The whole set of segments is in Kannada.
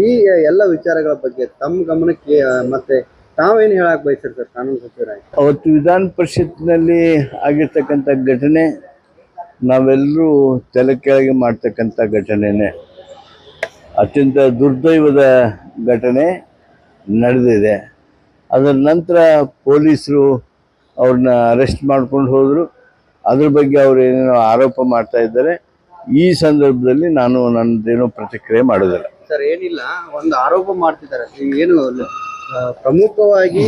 ಈ ಎಲ್ಲ ವಿಚಾರಗಳ ಬಗ್ಗೆ ತಮ್ಮ ಗಮನಕ್ಕೆ ಮತ್ತೆ ತಾವೇನು ಹೇಳಕ್ ಬಯಸ್ತೀರಿ ಸರ್, ಕಾನೂನು ಸಚಿವರಾಗಿ? ಅವತ್ತು ವಿಧಾನ ಪರಿಷತ್ನಲ್ಲಿ ಆಗಿರ್ತಕ್ಕಂಥ ಘಟನೆ, ನಾವೆಲ್ಲರೂ ತಲೆ ಕೆಳಗೆ ಮಾಡ್ತಕ್ಕಂಥ ಘಟನೆನೇ. ಅತ್ಯಂತ ದುರ್ದೈವದ ಘಟನೆ ನಡೆದಿದೆ. ಅದರ ನಂತರ ಪೊಲೀಸರು ಅವ್ರನ್ನ ಅರೆಸ್ಟ್ ಮಾಡ್ಕೊಂಡು ಹೋದರು. ಅದ್ರ ಬಗ್ಗೆ ಅವರು ಏನೇನೋ ಆರೋಪ ಮಾಡ್ತಾ ಇದ್ದಾರೆ. ಈ ಸಂದರ್ಭದಲ್ಲಿ ನಾನು ನನ್ನದೇನೋ ಪ್ರತಿಕ್ರಿಯೆ ಮಾಡೋದಿಲ್ಲ ಸರ್ ಏನಿಲ್ಲ, ಒಂದು ಆರೋಪ ಮಾಡ್ತಿದ್ದಾರೆ. ಏನು ಪ್ರಮುಖವಾಗಿ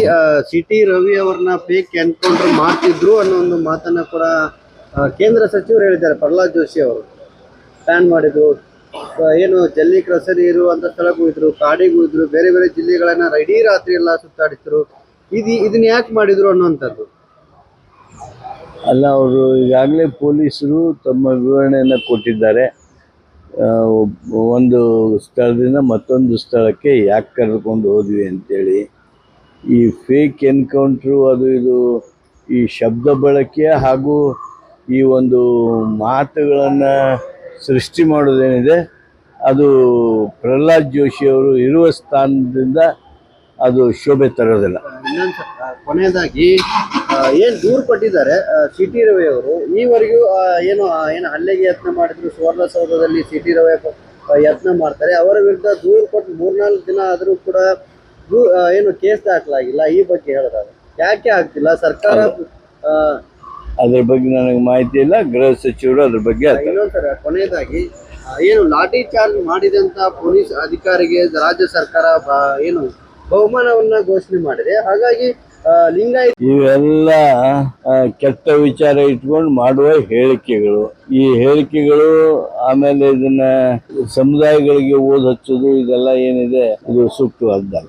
ಸಿ ಟಿ ರವಿ ಅವ್ರನ್ನ ಫೇಕ್ ಎನ್ಕೌಂಟರ್ ಮಾಡ್ತಿದ್ರು ಅನ್ನೋ ಒಂದು ಮಾತನ್ನ ಕೂಡ ಕೇಂದ್ರ ಸಚಿವರು ಹೇಳಿದ್ದಾರೆ, ಪ್ರಹ್ಲಾದ್ ಜೋಶಿ ಅವರು. ಪ್ಲಾನ್ ಮಾಡಿದ್ರು. ಏನು, ಜಲ್ಲಿ ಕ್ರಸರಿ ಇರುವಂತ ಸ್ಥಳಕ್ಕೂ ಹೋಗಿದ್ರು ಕಾಡಿಗೆ ಹೋಗಿದ್ರು ಬೇರೆ ಬೇರೆ ಜಿಲ್ಲೆಗಳನ್ನ ಇಡೀ ರಾತ್ರಿ ಎಲ್ಲ ಸುತ್ತಾಡಿದ್ರು. ಇದು, ಇದನ್ನ ಯಾಕೆ ಮಾಡಿದ್ರು ಅನ್ನುವಂಥದ್ದು? ಅಲ್ಲ, ಅವರು ಈಗಾಗಲೇ ಪೊಲೀಸರು ತಮ್ಮ ವಿವರಣೆಯನ್ನು ಕೊಟ್ಟಿದ್ದಾರೆ. ಒಂದು ಸ್ಥಳದಿಂದ ಮತ್ತೊಂದು ಸ್ಥಳಕ್ಕೆ ಯಾಕೆ ಕರೆದುಕೊಂಡು ಹೋದ್ವಿ ಅಂತೇಳಿ, ಈ ಫೇಕ್ ಎನ್ಕೌಂಟ್ರು ಅದು ಇದು, ಈ ಶಬ್ದ ಬಳಕೆ ಹಾಗೂ ಈ ಒಂದು ಮಾತುಗಳನ್ನು ಸೃಷ್ಟಿ ಮಾಡೋದೇನಿದೆ ಅದು ಪ್ರಹ್ಲಾದ್ ಜೋಶಿ ಅವರು ಇರುವ ಸ್ಥಾನದಿಂದ ಅದು ಶೋಭೆ ತರೋದಿಲ್ಲ. ಕೊನೆಯದಾಗಿ ಏನ್ ದೂರು ಕೊಟ್ಟಿದ್ದಾರೆ ಸಿ ಟಿ ರವಿ ಅವರು? ಈವರೆಗೂ ಏನು ಏನು ಹಲ್ಲೆಗೆ ಯತ್ನ ಮಾಡಿದ್ರು ಸುವರ್ಣಸೌಧದಲ್ಲಿ ಸಿ ಟಿ ರವಿ ಯತ್ನ ಮಾಡ್ತಾರೆ. ಅವರ ವಿರುದ್ಧ ದೂರು ಕೊಟ್ಟು ಮೂರ್ನಾಲ್ಕು ದಿನ ಆದರೂ ಕೂಡ ಏನು ಕೇಸ್ ದಾಖಲಾಗಿಲ್ಲ ಈ ಬಗ್ಗೆ ಹೇಳಿದಾಗ ಯಾಕೆ ಆಗ್ತಿಲ್ಲ? ಸರ್ಕಾರ ಅದ್ರ ಬಗ್ಗೆ ನನಗೆ ಮಾಹಿತಿ ಇಲ್ಲ. ಗೃಹ ಸಚಿವರು ಅದ್ರ ಬಗ್ಗೆ ಸರ್ ಕೊನೆಯದಾಗಿ ಏನು ಲಾಠಿ ಚಾರ್ಜ್ ಮಾಡಿದಂತ ಪೊಲೀಸ್ ಅಧಿಕಾರಿಗೆ ರಾಜ್ಯ ಸರ್ಕಾರ ಏನು ಬಹುಮಾನವನ್ನ ಘೋಷಣೆ ಮಾಡಿದೆ. ಹಾಗಾಗಿ ಲಿಂಗಾಯತ್ ಇವೆಲ್ಲ ಕೆಟ್ಟ ವಿಚಾರ ಇಟ್ಕೊಂಡು ಮಾಡುವ ಹೇಳಿಕೆಗಳು. ಈ ಹೇಳಿಕೆಗಳು ಆಮೇಲೆ ಇದನ್ನ ಸಮುದಾಯಗಳಿಗೆ ಓದ್ ಹಚ್ಚೋದು, ಇದೆಲ್ಲ ಏನಿದೆ, ಇದು ಸೂಕ್ತವಾದ್ದಲ್ಲ